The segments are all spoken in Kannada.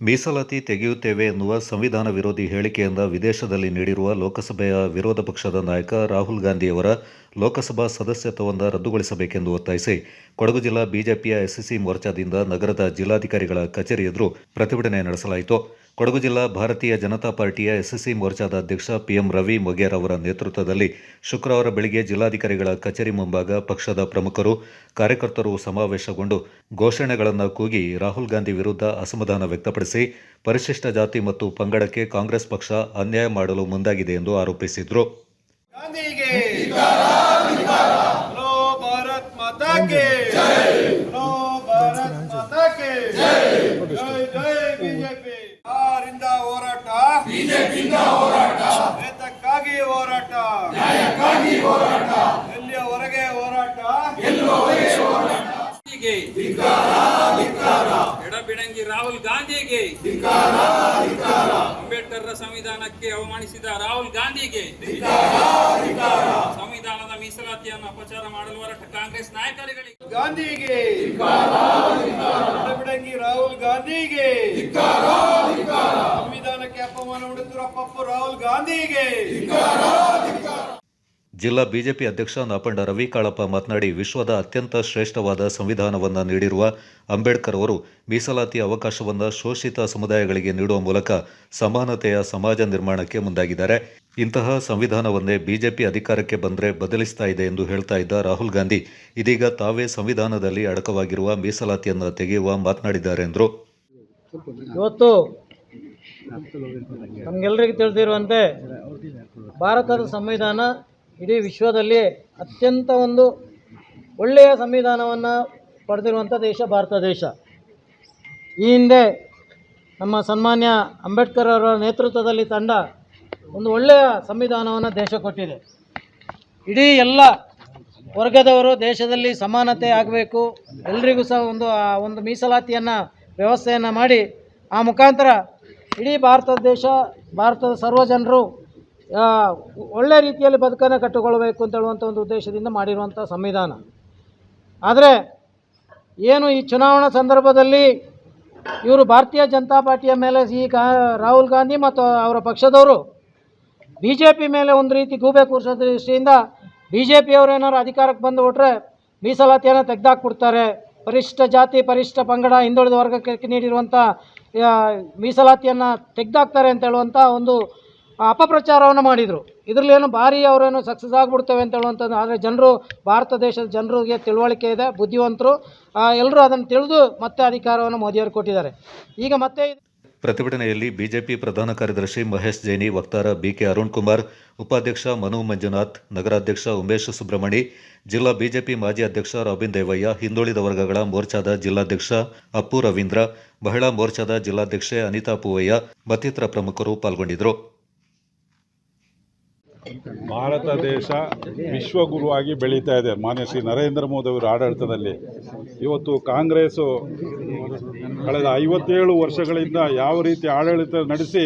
ಮೀಸಲಾತಿ ತೆಗೆಯುತ್ತೇವೆ ಎನ್ನುವ ಸಂವಿಧಾನ ವಿರೋಧಿ ಹೇಳಿಕೆಯಿಂದ ವಿದೇಶದಲ್ಲಿ ನೀಡಿರುವ ಲೋಕಸಭೆಯ ವಿರೋಧ ಪಕ್ಷದ ನಾಯಕ ರಾಹುಲ್ ಗಾಂಧಿಯವರ ಲೋಕಸಭಾ ಸದಸ್ಯತ್ವವನ್ನು ರದ್ದುಗೊಳಿಸಬೇಕೆಂದು ಒತ್ತಾಯಿಸಿ ಕೊಡಗು ಜಿಲ್ಲಾ ಬಿಜೆಪಿಯ ಎಸ್ಸಿಸಿ ಮೋರ್ಚಾದಿಂದ ನಗರದ ಜಿಲ್ಲಾಧಿಕಾರಿಗಳ ಕಚೇರಿ ಎದುರು ಪ್ರತಿಭಟನೆ ನಡೆಸಲಾಯಿತು. ಕೊಡಗು ಜಿಲ್ಲಾ ಭಾರತೀಯ ಜನತಾ ಪಾರ್ಟಿಯ ಎಸ್ಎಸ್ಸಿ ಮೋರ್ಚಾದ ಅಧ್ಯಕ್ಷ ಪಿಎಂ ರವಿ ಮೊಗೇರ್ ಅವರ ನೇತೃತ್ವದಲ್ಲಿ ಶುಕ್ರವಾರ ಬೆಳಗ್ಗೆ ಜಿಲ್ಲಾಧಿಕಾರಿಗಳ ಕಚೇರಿ ಮುಂಭಾಗ ಪಕ್ಷದ ಪ್ರಮುಖರು, ಕಾರ್ಯಕರ್ತರು ಸಮಾವೇಶಗೊಂಡು ಘೋಷಣೆಗಳನ್ನು ಕೂಗಿ ರಾಹುಲ್ ಗಾಂಧಿ ವಿರುದ್ಧ ಅಸಮಾಧಾನ ವ್ಯಕ್ತಪಡಿಸಿ, ಪರಿಶಿಷ್ಟ ಜಾತಿ ಮತ್ತು ಪಂಗಡಕ್ಕೆ ಕಾಂಗ್ರೆಸ್ ಪಕ್ಷ ಅನ್ಯಾಯ ಮಾಡಲು ಮುಂದಾಗಿದೆ ಎಂದು ಆರೋಪಿಸಿದರು. ಬಿಜೆಪಿಯಿಂದ ಹೋರಾಟ. ನೇತಕ್ಕಾಗಿ ಹೋರಾಟ. ನ್ಯಾಯಕ್ಕಾಗಿ ಹೋರಾಟ ಎಲ್ಲಿಯವರೆಗೆ ಹೋರಾಟ ಗಾಂಧಿಗೆ ರಾಹುಲ್ ಗಾಂಧಿಗೆ. ಅಂಬೇಡ್ಕರ್ ಸಂವಿಧಾನಕ್ಕೆ ಅವಮಾನಿಸಿದ ರಾಹುಲ್ ಗಾಂಧಿಗೆ. ಸಂವಿಧಾನದ ಮೀಸಲಾತಿಯನ್ನು ಅಪಚಾರ ಮಾಡಲು ಹೊರಟ ಕಾಂಗ್ರೆಸ್ ನಾಯಕರುಗಳಿಗೆ. ಗಾಂಧಿಗೆ. ಬಿಡಂಗಿ ರಾಹುಲ್ ಗಾಂಧಿಗೆ. ಸಂವಿಧಾನಕ್ಕೆ ಅಪಮಾನ ಮಾಡುತ್ತಿರುವ ಪಪ್ಪು ರಾಹುಲ್ ಗಾಂಧಿಗೆ. ಜಿಲ್ಲಾ ಬಿಜೆಪಿ ಅಧ್ಯಕ್ಷ ನಾಪಂಡ ರವಿ ಕಾಳಪ್ಪ ಮಾತನಾಡಿ, ವಿಶ್ವದ ಅತ್ಯಂತ ಶ್ರೇಷ್ಠವಾದ ಸಂವಿಧಾನವನ್ನು ನೀಡಿರುವ ಅಂಬೇಡ್ಕರ್ ಅವರು ಮೀಸಲಾತಿ ಅವಕಾಶವನ್ನು ಶೋಷಿತ ಸಮುದಾಯಗಳಿಗೆ ನೀಡುವ ಮೂಲಕ ಸಮಾನತೆಯ ಸಮಾಜ ನಿರ್ಮಾಣಕ್ಕೆ ಮುಂದಾಗಿದ್ದಾರೆ. ಇಂತಹ ಸಂವಿಧಾನವನ್ನೇ ಬಿಜೆಪಿ ಅಧಿಕಾರಕ್ಕೆ ಬಂದರೆ ಬದಲಿಸ್ತಾ ಇದೆ ಎಂದು ಹೇಳ್ತಾ ಇದ್ದ ರಾಹುಲ್ ಗಾಂಧಿ, ಇದೀಗ ತಾವೇ ಸಂವಿಧಾನದಲ್ಲಿ ಅಡಕವಾಗಿರುವ ಮೀಸಲಾತಿಯನ್ನು ತೆಗೆಯುವ ಮಾತನಾಡಿದ್ದಾರೆ ಎಂದರು. ನಮಗೆಲ್ಲರಿಗೂ ತಿಳಿದಿರುವಂತೆ ಭಾರತದ ಸಂವಿಧಾನ ಇಡೀ ವಿಶ್ವದಲ್ಲಿ ಅತ್ಯಂತ ಒಂದು ಒಳ್ಳೆಯ ಸಂವಿಧಾನವನ್ನು ಪಡೆದಿರುವಂಥ ದೇಶ ಭಾರತ ದೇಶ. ಈ ಹಿಂದೆ ನಮ್ಮ ಸನ್ಮಾನ್ಯ ಅಂಬೇಡ್ಕರ್ ಅವರ ನೇತೃತ್ವದಲ್ಲಿ ತಂಡ ಒಂದು ಒಳ್ಳೆಯ ಸಂವಿಧಾನವನ್ನು ದೇಶ ಕೊಟ್ಟಿದೆ. ಇಡೀ ಎಲ್ಲ ವರ್ಗದವರು ದೇಶದಲ್ಲಿ ಸಮಾನತೆ ಆಗಬೇಕು, ಎಲ್ರಿಗೂ ಸಹ ಒಂದು ಒಂದು ಮೀಸಲಾತಿಯನ್ನು, ವ್ಯವಸ್ಥೆಯನ್ನು ಮಾಡಿ ಆ ಮುಖಾಂತರ ಇಡೀ ಭಾರತ ದೇಶ, ಭಾರತದ ಸರ್ವ ಜನರು ಒಳ್ಳೆ ರೀತಿಯಲ್ಲಿ ಬದುಕನ್ನು ಕಟ್ಟಿಕೊಳ್ಬೇಕು ಅಂತ ಹೇಳುವಂಥ ಒಂದು ಉದ್ದೇಶದಿಂದ ಮಾಡಿರುವಂಥ ಸಂವಿಧಾನ. ಆದರೆ ಏನು ಈ ಚುನಾವಣಾ ಸಂದರ್ಭದಲ್ಲಿ ಇವರು ಭಾರತೀಯ ಜನತಾ ಪಾರ್ಟಿಯ ಮೇಲೆ ಈ ಗಾ, ರಾಹುಲ್ ಗಾಂಧಿ ಮತ್ತು ಅವರ ಪಕ್ಷದವರು ಬಿ ಜೆ ಪಿ ಮೇಲೆ ಒಂದು ರೀತಿ ಗೂಬೆ ಕೂರಿಸೋ ದೃಷ್ಟಿಯಿಂದ ಬಿ ಜೆ ಪಿಯವರು ಅಧಿಕಾರಕ್ಕೆ ಬಂದುಬಿಟ್ರೆ ಮೀಸಲಾತಿಯನ್ನು ತೆಗೆದಾಕ್ಬಿಡ್ತಾರೆ. ಪರಿಶಿಷ್ಟ ಜಾತಿ ಪರಿಶಿಷ್ಟ ಪಂಗಡ, ಹಿಂದುಳಿದ ವರ್ಗಕ್ಕೆ ನೀಡಿರುವಂಥ ಮೀಸಲಾತಿಯನ್ನು ತೆಗೆದಾಕ್ತಾರೆ ಅಂತ ಹೇಳುವಂಥ ಒಂದು ಅಪಪ್ರಚಾರವನ್ನು ಮಾಡಿದರು. ಇದರಲ್ಲಿ ಏನು ಭಾರಿ ಅವರೇನು ಸಕ್ಸಸ್ ಆಗಿಬಿಡ್ತೇವೆ ಅಂತ ಹೇಳುವಂಥದ್ದು. ಆದರೆ ಜನರು, ಭಾರತ ದೇಶದ ಜನರಿಗೆ ತಿಳುವಳಿಕೆ ಇದೆ, ಬುದ್ಧಿವಂತರು. ಎಲ್ಲರೂ ಅದನ್ನು ತಿಳಿದು ಮತ್ತೆ ಅಧಿಕಾರವನ್ನು ಮೋದಿಯವರು ಕೊಟ್ಟಿದ್ದಾರೆ. ಈಗ ಮತ್ತೆ ಪ್ರತಿಭಟನೆಯಲ್ಲಿ ಬಿಜೆಪಿ ಪ್ರಧಾನ ಕಾರ್ಯದರ್ಶಿ ಮಹೇಶ್ ಜೈನಿ, ವಕ್ತಾರ ಬಿಕೆ ಅರುಣ್ ಕುಮಾರ್ ಉಪಾಧ್ಯಕ್ಷ ಮನು ಮಂಜುನಾಥ್, ನಗರಾಧ್ಯಕ್ಷ ಉಮೇಶ್ ಸುಬ್ರಹ್ಮಣಿ, ಜಿಲ್ಲಾ ಬಿಜೆಪಿ ಮಾಜಿ ಅಧ್ಯಕ್ಷ ರಾಬಿನ್ ದೇವಯ್ಯ, ಹಿಂದುಳಿದ ವರ್ಗಗಳ ಮೋರ್ಚಾದ ಜಿಲ್ಲಾಧ್ಯಕ್ಷ ಅಪ್ಪು ರವೀಂದ್ರ, ಮಹಿಳಾ ಮೋರ್ಚಾದ ಜಿಲ್ಲಾಧ್ಯಕ್ಷೆ ಅನಿತಾ ಪೂವಯ್ಯ, ಮತ್ತಿತರ ಪ್ರಮುಖರು ಪಾಲ್ಗೊಂಡಿದ್ದರು. ಭಾರತ ದೇಶ ವಿಶ್ವಗುರುವಾಗಿ ಬೆಳೀತಾ ಇದೆ. ಮಾನ್ಯ ಶ್ರೀ ನರೇಂದ್ರ ಮೋದಿ ಅವರ ಆಡಳಿತದಲ್ಲಿ. ಇವತ್ತು ಕಾಂಗ್ರೆಸ್ಸು ಕಳೆದ ಐವತ್ತೇಳು ವರ್ಷಗಳಿಂದ ಯಾವ ರೀತಿ ಆಡಳಿತ ನಡೆಸಿ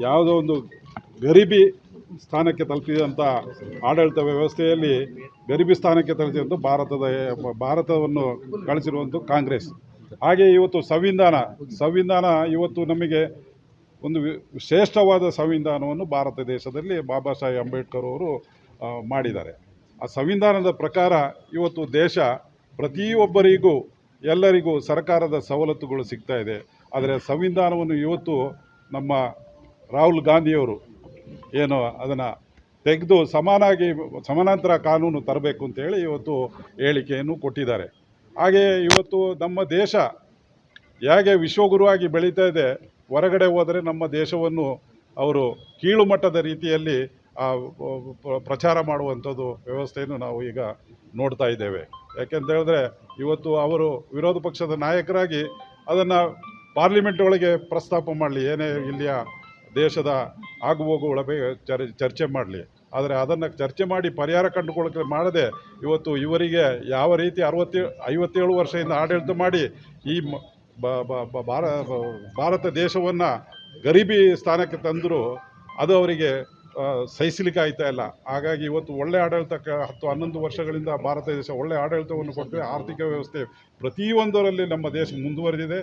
ಯಾವುದೋ ಒಂದು ಗರಿಬಿ ಸ್ಥಾನಕ್ಕೆ ತಲುಪಿದಂಥ ಆಡಳಿತ ವ್ಯವಸ್ಥೆಯಲ್ಲಿ ಗರಿಬಿ ಸ್ಥಾನಕ್ಕೆ ತಲುಪಿದಂಥ ಭಾರತದ ಭಾರತವನ್ನು ಕಳಿಸಿರುವಂಥ ಕಾಂಗ್ರೆಸ್. ಹಾಗೆ ಇವತ್ತು ಸಂವಿಧಾನ ಸಂವಿಧಾನ ಇವತ್ತು ನಮಗೆ ಒಂದು ಶ್ರೇಷ್ಠವಾದ ಸಂವಿಧಾನವನ್ನು ಭಾರತ ದೇಶದಲ್ಲಿ ಬಾಬಾ ಸಾಹೇಬ್ ಅಂಬೇಡ್ಕರ್ ಅವರು ಮಾಡಿದ್ದಾರೆ. ಆ ಸಂವಿಧಾನದ ಪ್ರಕಾರ ಇವತ್ತು ದೇಶ ಪ್ರತಿಯೊಬ್ಬರಿಗೂ, ಎಲ್ಲರಿಗೂ ಸರ್ಕಾರದ ಸವಲತ್ತುಗಳು ಸಿಗ್ತಾ ಇದೆ. ಆದರೆ ಸಂವಿಧಾನವನ್ನು ಇವತ್ತು ನಮ್ಮ ರಾಹುಲ್ ಗಾಂಧಿಯವರು ಏನು ಅದನ್ನು ತೆಗೆದು ಸಮಾನಾಗಿ, ಸಮಾನಾಂತರ ಕಾನೂನು ತರಬೇಕು ಅಂತೇಳಿ ಇವತ್ತು ಹೇಳಿಕೆಯನ್ನು ಕೊಟ್ಟಿದ್ದಾರೆ. ಹಾಗೆ ಇವತ್ತು ನಮ್ಮ ದೇಶ ಹೇಗೆ ವಿಶ್ವಗುರುವಾಗಿ ಬೆಳೀತಾ ಇದೆ ಹೊರಗಡೆ ಹೋದರೆ ನಮ್ಮ ದೇಶವನ್ನು ಅವರು ಕೀಳು ಮಟ್ಟದ ರೀತಿಯಲ್ಲಿ ಪ್ರಚಾರ ಮಾಡುವಂಥದ್ದು ವ್ಯವಸ್ಥೆಯನ್ನು ನಾವು ಈಗ ನೋಡ್ತಾ ಇದ್ದೇವೆ. ಯಾಕೆಂತ ಹೇಳಿದ್ರೆ ಇವತ್ತು ಅವರು ವಿರೋಧ ಪಕ್ಷದ ನಾಯಕರಾಗಿ ಅದನ್ನು ಪಾರ್ಲಿಮೆಂಟ್ ಒಳಗೆ ಪ್ರಸ್ತಾಪ ಮಾಡಲಿ, ಏನೇ ಇಲ್ಲಿಯ ದೇಶದ ಆಗುಹೋಗುಗಳ ಬಗ್ಗೆ ಚರ್, ಚರ್ಚೆ ಮಾಡಲಿ. ಆದರೆ ಅದನ್ನು ಚರ್ಚೆ ಮಾಡಿ ಪರಿಹಾರ ಕಂಡುಕೊಳ್ಳಕ್ಕೆ ಮಾಡದೆ ಇವತ್ತು ಇವರಿಗೆ ಯಾವ ರೀತಿ ಅರವತ್ತೇ, ಐವತ್ತೇಳು ವರ್ಷದಿಂದ ಆಡಳಿತ ಮಾಡಿ ಈ ಭಾರತ ದೇಶವನ್ನು ಗರೀಬಿ ಸ್ಥಾನಕ್ಕೆ ತಂದರೂ ಅದು ಅವರಿಗೆ ಸಹಿಸಲಿಕ್ಕೆ ಆಯ್ತಾ ಇಲ್ಲ. ಹಾಗಾಗಿ ಇವತ್ತು ಒಳ್ಳೆ ಆಡಳಿತಕ್ಕೆ ಹತ್ತು ಹನ್ನೊಂದು ವರ್ಷಗಳಿಂದ ಭಾರತ ದೇಶ ಒಳ್ಳೆ ಆಡಳಿತವನ್ನು ಕೊಟ್ಟರೆ ಆರ್ಥಿಕ ವ್ಯವಸ್ಥೆ ಪ್ರತಿಯೊಂದರಲ್ಲಿ ನಮ್ಮ ದೇಶ ಮುಂದುವರೆದಿದೆ.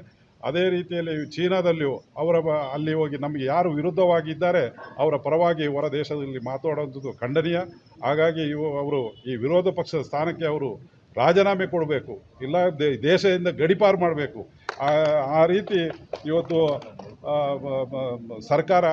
ಅದೇ ರೀತಿಯಲ್ಲಿ ಚೀನಾದಲ್ಲಿಯೂ ಅವರ ಅಲ್ಲಿ ಹೋಗಿ ನಮಗೆ ಯಾರು ವಿರುದ್ಧವಾಗಿದ್ದಾರೆ ಅವರ ಪರವಾಗಿ ಹೊರ ದೇಶದಲ್ಲಿ ಮಾತಾಡುವಂಥದ್ದು ಖಂಡನೀಯ. ಹಾಗಾಗಿ ಇವು, ಅವರು ಈ ವಿರೋಧ ಪಕ್ಷದ ಸ್ಥಾನಕ್ಕೆ ಅವರು ರಾಜೀನಾಮೆ ಕೊಡಬೇಕು. ಇಲ್ಲ ದೇಶದಿಂದ ಗಡಿಪಾರು ಮಾಡಬೇಕು. ಆ ರೀತಿ ಇವತ್ತು ಸರ್ಕಾರ